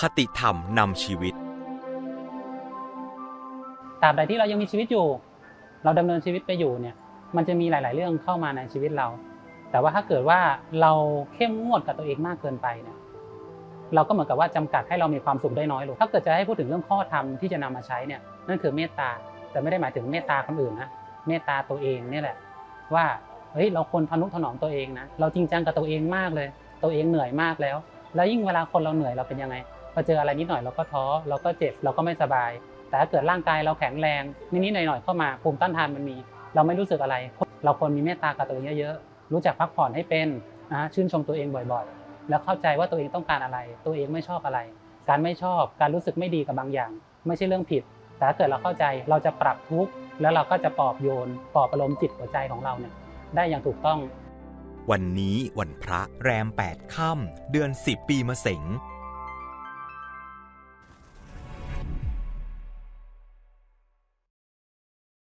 คติธรรมนำชีวิต ตราบใดที่เรายังมีชีวิตอยู่ เราดำเนินชีวิตไปอยู่เนี่ย มันจะมีหลาย ๆ เรื่องเข้ามาในชีวิตเรา แต่ว่าถ้าเกิดว่าเราเข้มงวดกับตัวเองมากเกินไปเนี่ยเราก็เหมือนกับว่าจำกัดให้เรามีความสุขได้น้อยลง ถ้าเกิดจะให้พูดถึงเรื่องข้อธรรมที่จะนำมาใช้เนี่ยนั่นคือเมตตา แต่ไม่ได้หมายถึงเมตตาคนอื่นนะ เมตตาตัวเองเนี่แหละ ว่าเฮ้ยเราควรทนุถนอมตัวเองนะ เราจริงจังกับตัวเองมากเลย ตัวเองเหนื่อยมากแล้ว แล้วยิ่งเวลาคนเราเหนื่อยเราเป็นยังไง อเจออะไรนิดหน่อยเราก็ท้อเราก็เจ็บเราก็ไม่สบาย แต่ถ้าเกิดร่างกายเราแข็งแรงนิดๆหน่อยๆเข้ามาภูมิต้านทานมันมี เราไม่รู้สึกอะไร เราควรมีเมตตากับตัวเองเยอะๆรู้จักพักผ่อนให้เป็นนะชื่นชมตัวเองบ่อยๆ แล้วเข้าใจว่าตัวเองต้องการอะไร ตัวเองไม่ชอบอะไร การไม่ชอบการรู้สึกไม่ดีกับบางอย่าง ไม่ใช่เรื่องผิด แต่ถ้าเกิดเราเข้าใจเราจะปรับทุกข์แล้วเราก็จะปลอบโยนปลอบประโลมจิตหัวใจของเราเนี่ยได้อย่างถูกต้อง วันนี้วันพระแรม 8 ค่ำเดือน 10 ปีมะเสง